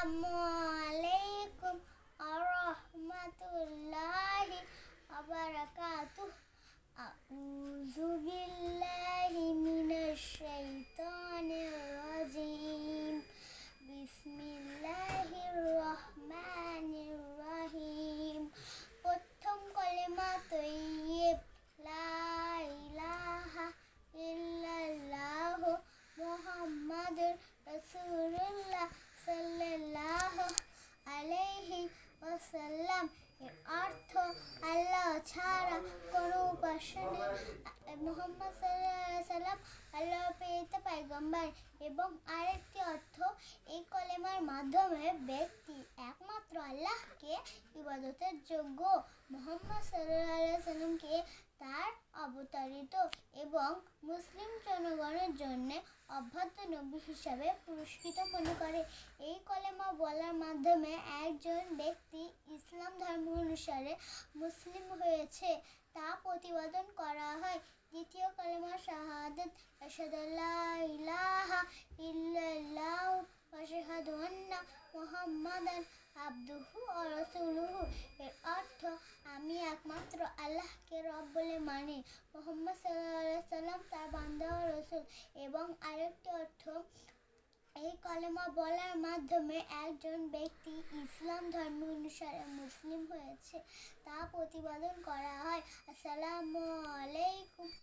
আসসালামু আলাইকুম আরহামাতুল্লাহি আবারাকাতুহ আউযু বিল্লাহি মিনাশ শাইতানির রাজিম বিসমিল্লাহির রহমানির রহিম প্রথম কলেমা তৈয়ব লা ইলাহা ইল্লাল্লাহ মুহাম্মাদুর রাসূলুল্লাহ সাল্লাল্লাহু আলাইহি ওয়াসাল্লাম এর অর্থ আল্লাহ ছাড়া কোনো উপাসনা মোহাম্মদ সাল্লাম আল্লাহ পেতে পাইগম্বর এবং আরেকটি অর্থ এই কলেমার মাধ্যমে ব্যক্তি একমাত্র আল্লাহকে ইবাদতের যোগ্য। মোহাম্মদ সাল্লাহ সাল্লামকে তার অবতারিত এবং মুসলিম জনগণের জন্য অভ্যাদ্য নবী হিসাবে পুরস্কৃত মনে করে। এই কলেমা বলার মাধ্যমে একজন ব্যক্তি ইসলাম ধর্ম অনুসারে মুসলিম হয়েছে, তা প্রতিপাদন করা হয়। দ্বিতীয় কলেমা শাহাদাত আশহাদুল্লাহ ইলাহা ইল্লাল্লাহ ওয়াশহাদু আন্না মুহাম্মাদান এর অর্থ আমি একমাত্র আল্লাহকে রব মোহাম্মদ সাল্লাহ সাল্লাম তার বান্দা ও রসুল এবং আরেকটি অর্থ, এই কলেমা বলার মাধ্যমে একজন ব্যক্তি ইসলাম ধর্ম অনুসারে মুসলিম হয়েছে, তা প্রতিপাদন করা হয়। আসসালামু আলাইকুম।